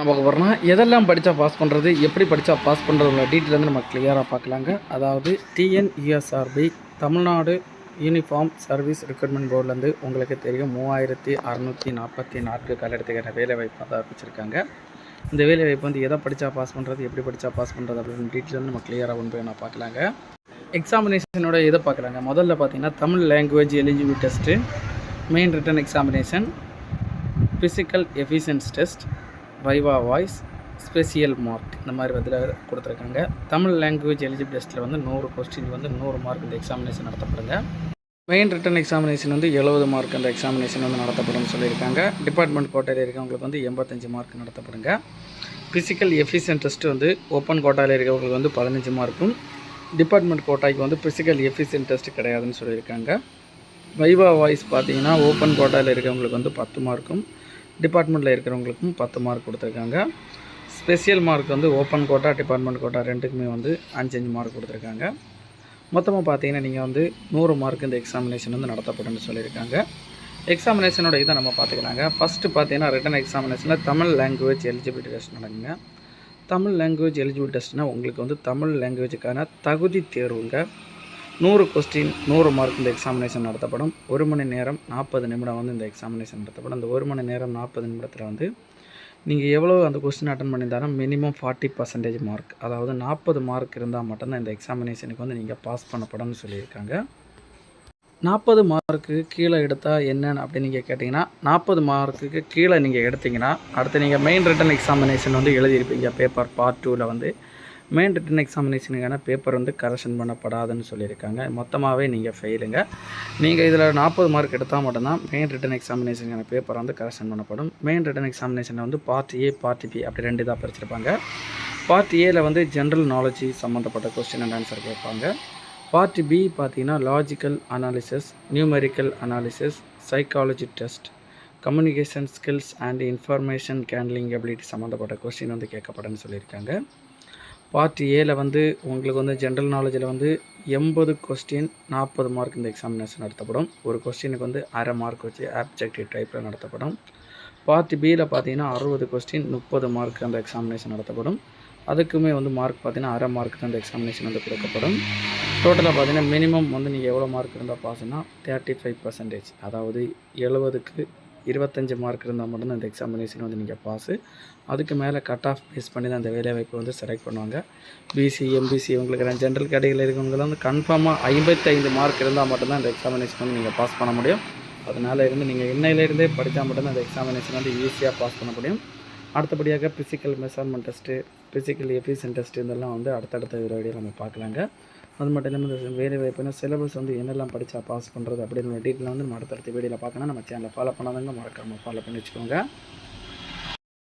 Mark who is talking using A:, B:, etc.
A: நமக்கு வரணும் எதெல்லாம் படித்தா பாஸ் பண்ணுறது எப்படி படித்தா பாஸ் பண்ணுறதுல டீட்டெயில் வந்து நம்ம கிளியராக பார்க்கலாங்க. அதாவது TNESRB Tamil Nadu uniform service recruitment போர்ட்லேருந்து உங்களுக்கு தெரியும். மூவாயிரத்தி அறநூற்றி நாற்பத்தி நான்கு கல்லெடுத்துக்கிற வேலை தான் வச்சுருக்காங்க. இந்த வேலைவாய்ப்பு வந்து எதை படித்தா பாஸ் பண்ணுறது எப்படி படித்தா பாஸ் பண்ணுறது அப்படின்னு டீட்டெயில் வந்து நம்ம கிளியராக ஒன்று நான் பார்க்கலாங்க. எக்ஸாமினேஷனோட இதை பார்க்கலாங்க? முதல்ல பார்த்தீங்கன்னா Tamil language eligible test main written examination physical efficiency test viva voce special mark இந்த மாதிரி இதில் கொடுத்துருக்காங்க. தமிழ் லாங்குவேஜ் எலிஜிபிள் டெஸ்ட்டில் வந்து நூறு கொஸ்டின் வந்து நூறு மார்க் இந்த எக்ஸாமினேஷன் நடத்தப்படுங்க. மெயின் ரிட்டன் எக்ஸாமினேஷன் வந்து எழுபது மார்க் அந்த எக்ஸாமினேஷன் வந்து நடத்தப்படும் சொல்லியிருக்காங்க. டிபார்ட்மெண்ட் கோட்டையில் இருக்கவங்களுக்கு வந்து எண்பத்தஞ்சு மார்க் நடத்தப்படுங்க. ஃபிசிக்கல் எஃபிஷியன் டெஸ்ட் வந்து ஓப்பன் கோட்டாவில் இருக்கவங்களுக்கு வந்து பதினஞ்சு மார்க்கும் டிபார்ட்மெண்ட் கோட்டாய்க்கு வந்து ஃபிசிக்கல் எஃபிஷியன் டெஸ்ட் கிடையாதுன்னு சொல்லியிருக்காங்க. வைவா வாய்ஸ் பார்த்தீங்கன்னா ஓப்பன் கோட்டாவில் இருக்கவங்களுக்கு வந்து பத்து மார்க்கும் டிபார்ட்மெண்ட்டில் இருக்கிறவங்களுக்கும் பத்து மார்க் கொடுத்துருக்காங்க. ஸ்பெஷியல் மார்க் வந்து ஓப்பன் கோட்டா டிபார்ட்மெண்ட் கோட்டா ரெண்டுக்குமே வந்து அஞ்சு அஞ்சு மார்க் கொடுத்துருக்காங்க. மொத்தமாக பார்த்தீங்கன்னா நீங்கள் வந்து நூறு மார்க் இந்த எக்ஸாமினேஷன் வந்து நடத்தப்படும்னு சொல்லியிருக்காங்க. எக்ஸாமினேஷனோட இதை நம்ம பார்த்துக்கலாங்க ஃபஸ்ட்டு பார்த்தீங்கன்னா ரிட்டன் எக்ஸாமினேஷனில் தமிழ் லாங்குவேஜ் எலிஜிபிலிட்டி டெஸ்ட் நடக்குங்க. தமிழ் லாங்குவேஜ் எலிஜிபிள் டெஸ்ட்னால் உங்களுக்கு வந்து தமிழ் லாங்குவேஜுக்கான தகுதி தேர்வுங்க. நூறு கொஸ்டின் நூறு மார்க் இந்த எக்ஸாமினேஷன் நடத்தப்படும். ஒரு மணி நேரம் நாற்பது நிமிடம் வந்து இந்த எக்ஸாமினேஷன் நடத்தப்படும். அந்த ஒரு மணி நேரம் நாற்பது நிமிடத்தில் வந்து நீங்கள் எவ்வளோ அந்த கொஸ்டின் அட்டன் பண்ணியிருந்தாலும் மினிமம் ஃபார்ட்டி பர்சன்டேஜ் மார்க் அதாவது நாற்பது மார்க் இருந்தால் மட்டும்தான் இந்த எக்ஸாமினேஷனுக்கு வந்து நீங்கள் பாஸ் பண்ணப்படும்னு சொல்லியிருக்காங்க. நாற்பது மார்க்கு கீழே எடுத்தால் என்னென்னு அப்படின்னு நீங்கள் கேட்டிங்கன்னா நாற்பது மார்க்குக்கு கீழே நீங்கள் எடுத்தீங்கன்னா அடுத்து நீங்கள் மெயின் ரிட்டன் எக்ஸாமினேஷன் வந்து எழுதியிருப்பீங்க பேப்பர் பார்ட் டூவில் வந்து. மெயின் ரிட்டன் எக்ஸாமினேஷனுக்கான பேப்பர் வந்து கரெக்ஷன் பண்ணப்படாதுன்னு சொல்லியிருக்காங்க. மொத்தமாகவே நீங்கள் ஃபெயிலுங்க நீங்கள் இதில் நாற்பது மார்க் எடுத்தால் மட்டும்தான் மெயின் ரிட்டன் எக்ஸாமினேஷனுக்கான பேப்பர் வந்து கரெக்ஷன் பண்ணப்படும். மெயின் ரிட்டன் எக்ஸாமினேஷனில் வந்து பார்ட் ஏ பார்ட் பி அப்படி ரெண்டு இதாக பிரிச்சிருப்பாங்க. பார்ட் ஏல வந்து ஜென்ரல் நாலேஜ் சம்மந்தப்பட்ட கொஸ்டின் அண்ட் ஆன்சர் கேட்பாங்க. பார்ட் பி பார்த்தீங்கன்னா logical analysis numerical analysis psychology test communication skills and information handling ability சம்மந்தப்பட்ட கொஸ்டின் வந்து கேட்கப்படும்னு சொல்லியிருக்காங்க. பார்ட் ஏல வந்து உங்களுக்கு வந்து ஜென்ரல் நாலேஜில் வந்து எண்பது கொஸ்டின் நாற்பது மார்க் இந்த எக்ஸாமினேஷன் நடத்தப்படும். ஒரு கொஸ்டினுக்கு வந்து அரை மார்க் வச்சு ஆப்ஜெக்டிவ் டைப்பில் நடத்தப்படும். பார்ட் பியில் பார்த்தீங்கன்னா அறுபது கொஸ்டின் முப்பது மார்க் அந்த எக்ஸாமினேஷன் நடத்தப்படும். அதுக்குமே வந்து மார்க் பார்த்தீங்கன்னா அரை மார்க் தான் அந்த எக்ஸாமினேஷன் வந்து கொடுக்கப்படும். டோட்டலாக பார்த்தீங்கன்னா மினிமம் வந்து நீங்கள் எவ்வளோ மார்க் இருந்தால் பாஸ்னால் தேர்ட்டி ஃபைவ் பர்சன்டேஜ் அதாவது எழுபதுக்கு இருபத்தஞ்சி மார்க் இருந்தால் மட்டும்தான் இந்த எக்ஸாமினேஷன் வந்து நீங்கள் பாஸு அதுக்கு மேலே கட் ஆஃப் பேஸ் பண்ணி தான் அந்த வேலைவாய்ப்பு வந்து செலக்ட் பண்ணுவாங்க. பிசி எம்பிசி உங்களுக்கு ஜென்ரல் கேட்டகரியில் இருக்கவங்களாம் வந்து கன்ஃபார்மாக ஐம்பத்தைந்து மார்க் இருந்தால் மட்டும்தான் இந்த எக்ஸாமினேஷன் வந்து நீங்கள் பாஸ் பண்ண முடியும். அதனால் இருந்து நீங்கள் இன்னையிலேருந்தே படித்தா மட்டும்தான் அந்த எக்ஸாமினேஷன் வந்து ஈஸியாக பாஸ் பண்ண முடியும். அடுத்தபடியாக physical measurement test physical efficiency test இதெல்லாம் வந்து அடுத்தடுத்த வீடியோ நம்ம பார்க்கலாங்க. அது மட்டும் இல்லாமல் இந்த வேலை வாய்ப்புனா சிலபஸ் வந்து என்னெல்லாம் படித்தா பாஸ் பண்ணுறது அப்படின்னு டீட்டெயில் வந்து நம்ம அடுத்தடுத்த வீடியோவில் பார்க்கணும். நம்ம சேனலை ஃபாலோ பண்ணாதவங்க மறக்காமல் ஃபாலோ பண்ணி வச்சுக்கோங்க.